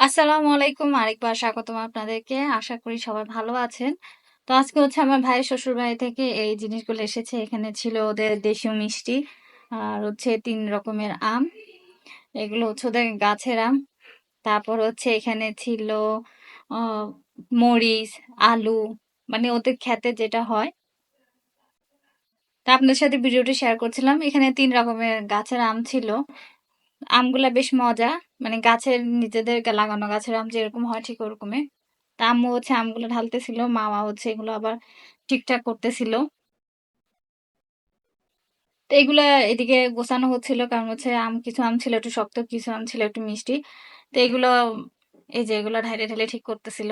আসসালামু আলাইকুম আরেকবার স্বাগতম আপনাদেরকে। আশা করি সবাই ভালো আছেন। তো আজকে হচ্ছে আমার ভাইয়ের শ্বশুরবাড়ি থেকে এই জিনিসগুলো এসেছে। এখানে ছিল ওদের দেশীয় মিষ্টি আর হচ্ছে ৩ রকমের আম। এগুলো হচ্ছে ওদের গাছের আম। তারপর হচ্ছে এখানে ছিল মরিচ, আলু মানে ওদের ক্ষেতে যেটা হয়। তা আপনাদের সাথে ভিডিওটি শেয়ার করছিলাম। এখানে তিন রকমের গাছের আম ছিল। আমগুলা বেশ মজা। মানে গাছের নিজেদের লাগানো গাছের আম যেরকম হয় ঠিক ওরকমই। তা আম্মু হচ্ছে আমগুলো ঢালতেছিল, মামা হচ্ছে এগুলো আবার ঠিকঠাক করতেছিল। তো এগুলা এদিকে গোছানো হচ্ছিল। কারণ হচ্ছে আম কিছু আম ছিল একটু শক্ত, কিছু আম ছিল একটু মিষ্টি। তো এগুলো এই যে এগুলা ঢাইলে, ঢাইলে ঠিক করতেছিল।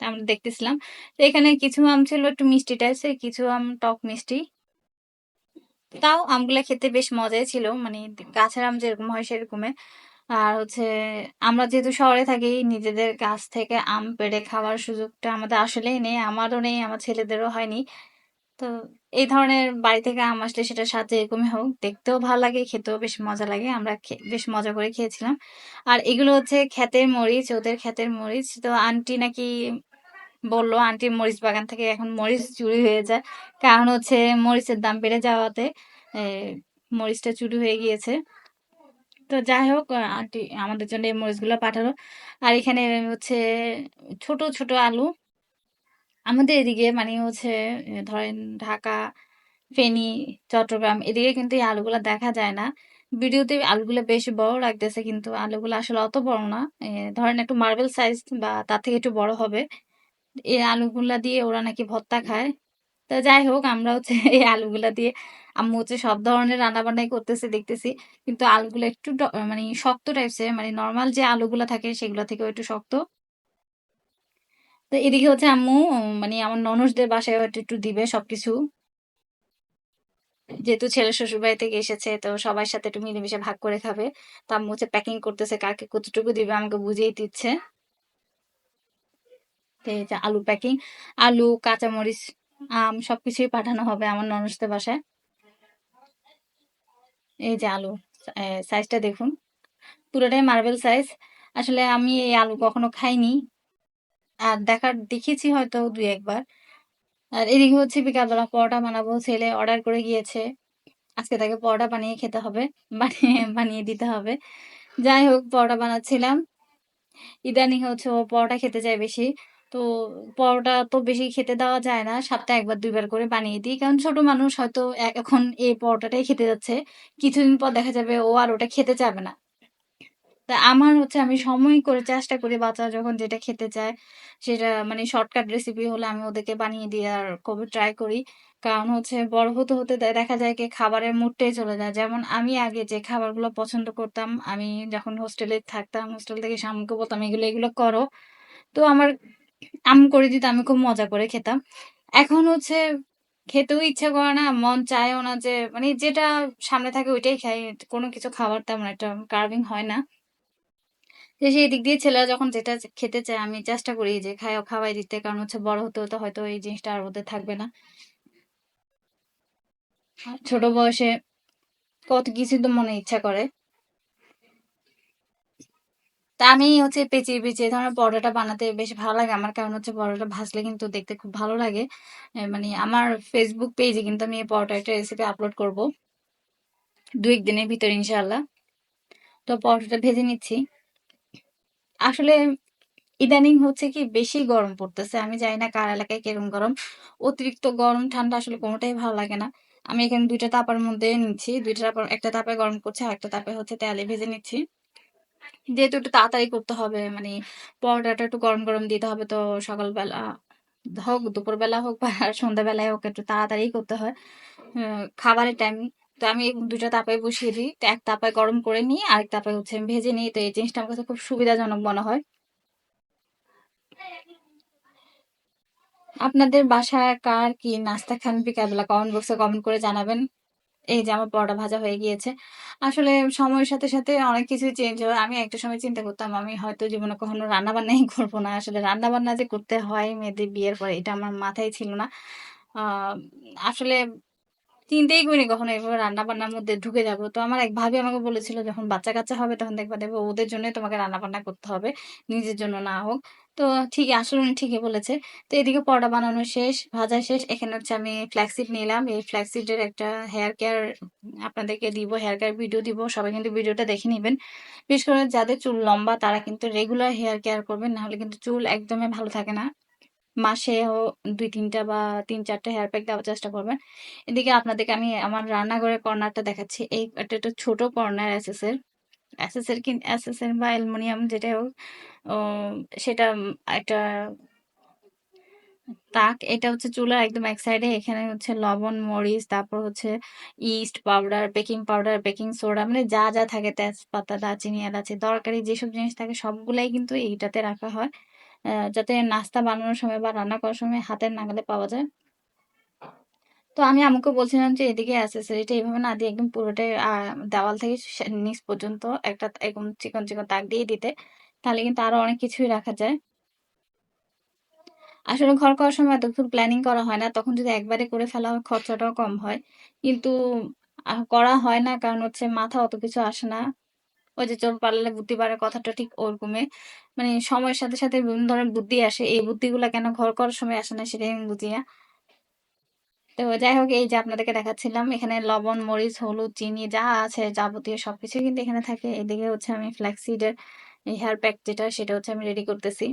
আমরা দেখতেছিলাম। তো এখানে কিছু আম ছিল একটু মিষ্টি টাইপসের, কিছু আম টক মিষ্টি। তাও আমগুলা খেতে বেশ মজাই ছিল। মানে গাছের আম যেরকম হয় সেরকমের। আর হচ্ছে আমরা যেহেতু শহরে থাকি নিজেদের গাছ থেকে আম পেড়ে খাওয়ার সুযোগটা আমাদের আসলেই নেই। আমারও নেই, আমার ছেলেদেরও হয়নি। তো এই ধরনের বাড়ি থেকে আম আসলে সেটা সাথে এরকমই হোক, দেখতেও ভালো লাগে, খেতেও বেশ মজা লাগে। আমরা বেশ মজা করে খেয়েছিলাম। আর এগুলো হচ্ছে ক্ষেতের মরিচ, ওদের ক্ষেতের মরিচ। তো আন্টি নাকি বলল আন্টির মরিচ বাগান থেকে এখন মরিচ চুরি হয়ে যায়। কারণ হচ্ছে মরিচের দাম বেড়ে যাওয়াতে মরিচটা চুরি হয়ে গিয়েছে। তো যাই হোক আন্টি আমাদের জন্য এই মরিচগুলো পাঠালো। আর এখানে হচ্ছে ছোট, ছোট আলু। আমাদের এদিকে মানে হচ্ছে ধরেন ঢাকা, ফেনী, চট্টগ্রাম এদিকে কিন্তু এই আলুগুলা দেখা যায় না। ভিডিওতে আলুগুলা বেশ বড় লাগতেছে কিন্তু আলুগুলা আসলে অত বড় না। ধরেন একটু মার্বেল সাইজ বা তার থেকে একটু বড় হবে। এই আলুগুলা দিয়ে ওরা নাকি ভর্তা খায়। তো যাই হোক আমরা হচ্ছে এই আলুগুলা দিয়ে আম্মু হচ্ছে সব ধরনের রান্না রান্নাবান্নাই করতেছে দেখতেছি। কিন্তু আলুগুলা একটু মানে শক্ত টাইপসের মানে নরমাল যে আলুগুলা থাকে সেগুলা থেকেও একটু শক্ত। তো এদিকে হচ্ছে আম্মু মানে আমার ননসদের বাসায় একটু, একটু দিবে সবকিছু। যেহেতু ছেলে শ্বশুরবাড়ি থেকে এসেছে তো সবার সাথে একটু মিলেমিশে ভাগ করে খাবে। তো আম্মু হচ্ছে প্যাকিং করতেছে কাকে কতটুকু দিবে আমাকে বুঝিয়ে দিচ্ছে। আলু প্যাকিং। আলু, কাঁচামরিচ, আম সবকিছুই পাঠানো হবে আমার ননসদের বাসায়। এই যে আলু সাইজটা দেখুন। পুরোটাই মার্বেল সাইজ। আসলে আমি এই আলু কখনো খাইনি। আর দেখার দেখেছি হয়তো ২-১ বার। আর এদিকে হচ্ছে বিকালবেলা পরোটা বানাবো। ছেলে অর্ডার করে গিয়েছে। আজকে তাকে পরোটা বানিয়ে খেতে হবে। বানিয়ে বানিয়ে দিতে হবে। যাই হোক, পরোটা বানাচ্ছিলাম। ইদানিং হচ্ছে ও পরোটা খেতে চায় বেশি। তো পরোটা তো বেশি খেতে দেওয়া যায় না। সপ্তাহে একবার দুইবার করে বানিয়ে দিই। কারণ ছোট মানুষ হয়তো এখন এই পরোটাটাই খেতে যাচ্ছে। কিছুদিন পর দেখা যাবে ও আর ওটা খেতে চাবে না। তা আমার হচ্ছে আমি সময় করে চেষ্টা করি বাচ্চা যখন যেটা খেতে চায় সেটা মানে শর্টকাট রেসিপি হলে আমি ওদেরকে বানিয়ে দেওয়ার খুবই ট্রাই করি। কারণ হচ্ছে বড় হতে, হতে দেখা যায় কি খাবারের মুডটাই চলে যায়। যেমন আমি আগে যে খাবারগুলো পছন্দ করতাম, আমি যখন হোস্টেলে থাকতাম, হোস্টেল থেকে এসে আম্মুকে বলতাম এগুলো, এগুলো করো। তো আমার আম্মু করে দিত আমি খুব মজা করে খেতাম। এখন হচ্ছে খেতেও ইচ্ছা করে না, মন চায়ও না যে মানে যেটা সামনে থাকে ওইটাই খাই। কোনো কিছু খাবার তেমন একটা কার্ভিং হয় না। সেই দিক দিয়ে ছেলেরা যখন যেটা খেতে চায় আমি চেষ্টা করি যে খায়া খাওয়াই দিতে। কারণ হচ্ছে বড় হতে, হতে হয়তো এই জিনিসটা আর ওদের থাকবে না। ছোট বয়সে কত কিছু তো মনে ইচ্ছা করে। তা আমি হচ্ছে পেঁচিয়ে, পেঁচিয়ে ধরনের পরোটাটা বানাতে বেশ ভালো লাগে আমার। কারণ হচ্ছে পরোটা ভাজলে কিন্তু দেখতে খুব ভালো লাগে। মানে আমার ফেসবুক পেজে কিন্তু আমি এই পরোটার একটা রেসিপি আপলোড করব। ২-১ দিনের ভিতরে ইনশাআল্লাহ। তো পরোটাটা ভেজে নিচ্ছি। আসলে ইদানিং হচ্ছে কি বেশি গরম পড়তেছে। আমি জানি না কার এলাকায় কীরকম গরম। অতিরিক্ত গরম ঠান্ডা আসলে কোনোটাই ভালো লাগে না। আমি এখানে ২ টা তাপার মধ্যে নিচ্ছি। ২ টা তাপা একটা তাপে গরম করছি, আরেকটা তাপে হচ্ছে তেলে ভেজে নিচ্ছি। যেহেতু একটু তাড়াতাড়ি করতে হবে মানে পরোটাটা একটু গরম, গরম দিতে হবে তো সকালবেলা হোক, দুপুরবেলা হোক বা সন্ধ্যাবেলায় হোক একটু তাড়াতাড়িই করতে হয়। খাবারের টাইম তো আমি ২ টা তাপায় বসিয়ে দিই। তো এক তাপায় গরম করে নিই, আরেক তাপায় হচ্ছে আমি ভেজে নিই। তো এই জিনিসটা আমার কাছে খুব সুবিধাজনক মনে হয়। আপনাদের বাসায় কার কি নাস্তা খান বিকালবেলা কমেন্ট বক্সে কমেন্ট করে জানাবেন। এই যে আমার পরোটা ভাজা হয়ে গিয়েছে। আসলে সময়ের সাথে, সাথে অনেক কিছুই চেঞ্জ হয়। আমি একটা সময় চিন্তা করতাম আমি হয়তো জীবনে কখনো রান্না-বান্নাই করব না। আসলে রান্না-বান্না যে করতে হয় মেয়েদের বিয়ের পরে এটা আমার মাথায় ছিল না। আসলে চিন্তাই করিনি কখনো এভাবে রান্না-বান্নার মধ্যে ঢুকে যাব। তো আমার এক ভাবি আমাকে বলেছিল, "যখন বাচ্চা-কাচ্চা হবে তখন দেখবা, দেখবা ওদের জন্যই তোমাকে রান্না-বান্না করতে হবে। নিজের জন্য না হোক।" তো ঠিকই আসলে উনি ঠিকই বলেছে। তো এদিকে পরোটা বানানো শেষ, ভাজা শেষ। এখানে হচ্ছে আমি ফ্ল্যাক্সিড নিলাম। এই ফ্ল্যাক্সিডের একটা হেয়ার কেয়ার আপনাদেরকে দিব, হেয়ার কেয়ার ভিডিও দিব। সবাই কিন্তু ভিডিওটা দেখে নিবেন। বিশেষ করে যাদের চুল লম্বা তারা কিন্তু রেগুলার হেয়ার কেয়ার করবেন। নাহলে কিন্তু চুল একদমই ভালো থাকে না। মাসেও ২-৩ টা বা ৩-৪ টা হেয়ার প্যাক দেওয়ার চেষ্টা করবেন। এদিকে আপনাদেরকে আমি আমার রান্নাঘরের কর্নারটা দেখাচ্ছি। এই একটা ছোট কর্নার এসএস এর। এসএস এর কি এসএস বা অ্যালুমিনিয়াম যেটাই হোক সেটা একটা তাক। এটা হচ্ছে চুলার একদম এক সাইডে। এখানে হচ্ছে লবণ, মরিচ, তারপর হচ্ছে yeast powder, baking powder, baking soda মানে যা, যা থাকে তেজপাতা, দারচিনি, এলাচি দরকারি যেসব জিনিস থাকে সবগুলাই কিন্তু এইটাতে রাখা হয়। যাতে নাস্তা বানানোর সময় বা রান্না করার সময় হাতের নাগালে পাওয়া যায়। তো আমি আম্মুকে বলছিলাম যে এদিকে অ্যাক্সেসরিটা এভাবে না দিয়ে একদম পুরোটাই দেওয়াল থেকে নিচ পর্যন্ত একটা এরকম চিকন, চিকন তাক দিয়ে দিতে। তাহলে কিন্তু আরও অনেক কিছুই রাখা যায়। আসলে ঘর করার সময় এত কিছু প্ল্যানিং করা হয় না। তখন যদি একবারে করে ফেলা হয় খরচাটাও কম হয়। কিন্তু করা হয় না কারণ হচ্ছে মাথা অত কিছু আসে না। ওই যে চোর পালালে বুদ্ধি বাড়ে কথাটা ঠিক ওরকমই। মানে সময়ের সাথে, সাথে বিভিন্ন ধরনের বুদ্ধি আসে। এই বুদ্ধিগুলা কেন ঘর করার সময় আসে না সেটাই আমি বুঝি না। তো যাই হোক এই যে আপনাদেরকে দেখাচ্ছিলাম এখানে লবণ, মরিচ, হলুদ, চিনি যা আছে যাবতীয় সবকিছু কিন্তু এখানে থাকে। এদিকে হচ্ছে আমি ফ্ল্যাক্সিড এর হেয়ার প্যাক যেটা সেটা হচ্ছে আমি রেডি করতেছি।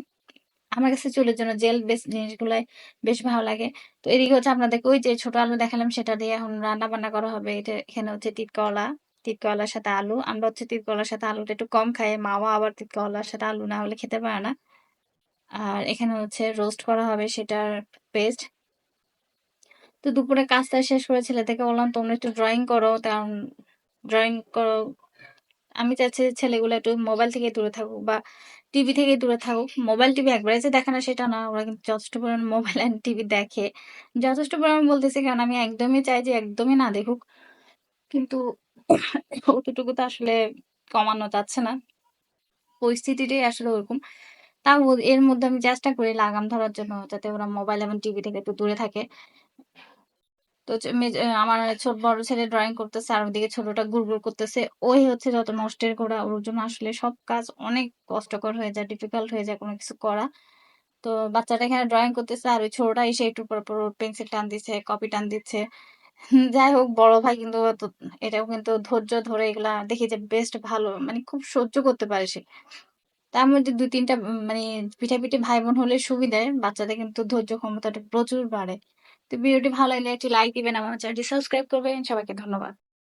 আমার কাছে চুলের জন্য জেল বেস জিনিসগুলাই বেশ ভালো লাগে। তো এদিকে হচ্ছে আপনাদেরকে ওই যে ছোট আলু দেখালাম সেটা দিয়ে এখন রান্না-বান্না করা হবে। এটা এখানে হচ্ছে তিতকলা, তিতকলার সাথে আলু। আমরা হচ্ছে তিতকলার সাথে আলুটা একটু কম খাই। মাওয়া আবার তিতকলার সাথে আলু না হলে খেতে পারে না। আর এখানে হচ্ছে রোস্ট করা হবে সেটার পেস্ট। তো দুপুরে কাজটা শেষ করে ছেলেদেরকে বললাম, "তোমরা একটু ড্রয়িং করো।" কারণ ড্রইং করো আমি চাচ্ছি ছেলেগুলো একটু মোবাইল থেকে দূরে থাকুক বা টিভি থেকে দূরে থাকুক। মোবাইল, টিভি একবারে যে দেখে না সেটা না। ওরা কিন্তু যথেষ্ট পরিমাণ মোবাইল অ্যান্ড টিভি দেখে। যথেষ্ট পরিমাণ বলতেছি কারণ আমি একদমই চাই যে একদমই না দেখুক। কিন্তু অতটুকু তো আসলে কমানো যাচ্ছে না। পরিস্থিতিটাই আসলে ওরকম। তাও এর মধ্যে আমি চেষ্টা করি লাগাম ধরার জন্য যাতে ওরা মোবাইল এবং টিভি থেকে একটু দূরে থাকে। তো আমার ছোট বড় ছেলে ড্রয়িং করতেছে আর ওদিকে ছোটটা গুড়গুড় করতেছে। ওই হচ্ছে যত নষ্টের গোড়া। ওর জন্য আসলে সব কাজ অনেক কষ্টকর হয়ে যায়, ডিফিকাল্ট হয়ে যায় কোন কিছু করা। তো বাচ্চাটা এখানে ড্রইং করতেছে আর ওই ছোটটা এসে একটুর পর, পর পেন্সিল টান দিচ্ছে, কপি টান দিচ্ছে। যাই হোক বড় ভাই কিন্তু এটাও কিন্তু ধৈর্য ধরে এগুলা দেখি যে বেস্ট ভালো মানে খুব সহ্য করতে পারে সে। তার মধ্যে ২-৩ টা মানে পিঠাপিঠি ভাই-বোন হলে সুবিধায় বাচ্চাদের কিন্তু ধৈর্য ক্ষমতাটা প্রচুর বাড়ে। তো ভিডিওটি ভালো লাগলে একটি লাইক দিবেন, আমার চ্যানেলটি সাবস্ক্রাইব করবেন। সবাইকে ধন্যবাদ।